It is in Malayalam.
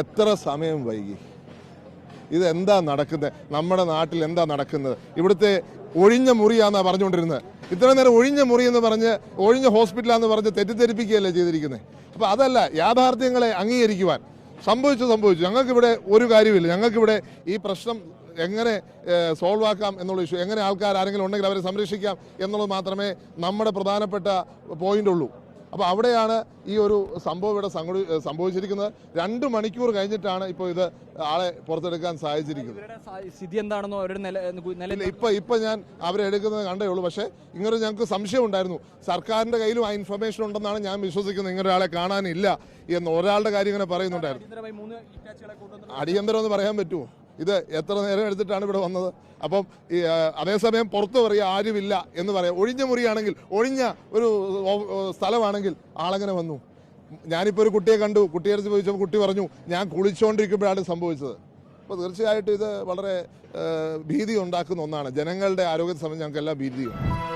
എത്ര സമയം വൈകി? ഇതെന്താ നടക്കുന്നത് നമ്മുടെ നാട്ടിൽ എന്താ നടക്കുന്നത്? ഇവിടുത്തെ ഒഴിഞ്ഞ മുറിയാന്നാ പറഞ്ഞുകൊണ്ടിരുന്നത് ഇത്ര നേരം ഒഴിഞ്ഞ മുറി എന്ന് പറഞ്ഞ് ഒഴിഞ്ഞ ഹോസ്പിറ്റലാന്ന് പറഞ്ഞ് തെറ്റിദ്ധരിപ്പിക്കുകയല്ലേ ചെയ്തിരിക്കുന്നത് അപ്പോൾ അതല്ല യാഥാർത്ഥ്യങ്ങളെ അംഗീകരിക്കുവാൻ. സംഭവിച്ചു സംഭവിച്ചു. ഞങ്ങൾക്കിവിടെ ഒരു കാര്യമില്ല. ഞങ്ങൾക്കിവിടെ ഈ പ്രശ്നം എങ്ങനെ സോൾവ് ആക്കാം എന്നുള്ള ഇഷ്യൂ എങ്ങനെ ആൾക്കാർ ആരെങ്കിലും ഉണ്ടെങ്കിൽ അവരെ സംരക്ഷിക്കാം എന്നുള്ളത് മാത്രമേ നമ്മുടെ പ്രധാനപ്പെട്ട പോയിന്റ് ഉള്ളൂ. അപ്പോൾ അവിടെയാണ് ഈ ഒരു സംഭവം ഇവിടെ സംഭവിച്ചിരിക്കുന്നത്. രണ്ട് മണിക്കൂർ കഴിഞ്ഞിട്ടാണ് ഇപ്പോൾ ഇത് ആളെ പുറത്തെടുക്കാൻ സാധിച്ചിരിക്കുന്നത്. സ്ഥിതി എന്താണെന്നോ അവരുടെ നില ഇപ്പൊ ഇപ്പൊ ഞാൻ അവരെ എടുക്കുന്നത് കണ്ടേ ഉള്ളൂ. പക്ഷേ ഇങ്ങനെ ഞങ്ങൾക്ക് സംശയം ഉണ്ടായിരുന്നു. സർക്കാരിന്റെ കയ്യിലും ആ ഇൻഫർമേഷൻ ഉണ്ടെന്നാണ് ഞാൻ വിശ്വസിക്കുന്നത്. ഇങ്ങനെ ഒരാളെ കാണാനില്ല എന്ന് ഒരാളുടെ കാര്യം ഇങ്ങനെ പറയുന്നുണ്ടായിരുന്നു. അടിയന്തരം എന്ന് പറയാൻ പറ്റുമോ? ഇത് എത്ര നേരം എടുത്തിട്ടാണ് ഇവിടെ വന്നത്? അപ്പം അതേസമയം പുറത്ത് പറയുക ആരുമില്ല എന്ന് പറയാം. ഒഴിഞ്ഞ മുറിയാണെങ്കിൽ ഒഴിഞ്ഞ ഒരു സ്ഥലമാണെങ്കിൽ ആളെങ്ങനെ വന്നു? ഞാനിപ്പോൾ ഒരു കുട്ടിയെ കണ്ടു. കുട്ടിയെ അടുത്ത് ചോദിച്ചപ്പോൾ കുട്ടി പറഞ്ഞു ഞാൻ കുളിച്ചുകൊണ്ടിരിക്കുമ്പോഴാണ് സംഭവിച്ചത്. അപ്പോൾ തീർച്ചയായിട്ടും ഇത് വളരെ ഭീതി ഉണ്ടാക്കുന്ന ഒന്നാണ്. ജനങ്ങളുടെ ആരോഗ്യത്തെ സംബന്ധിച്ച് ഞങ്ങൾക്കെല്ലാം ഭീതിയുണ്ട്.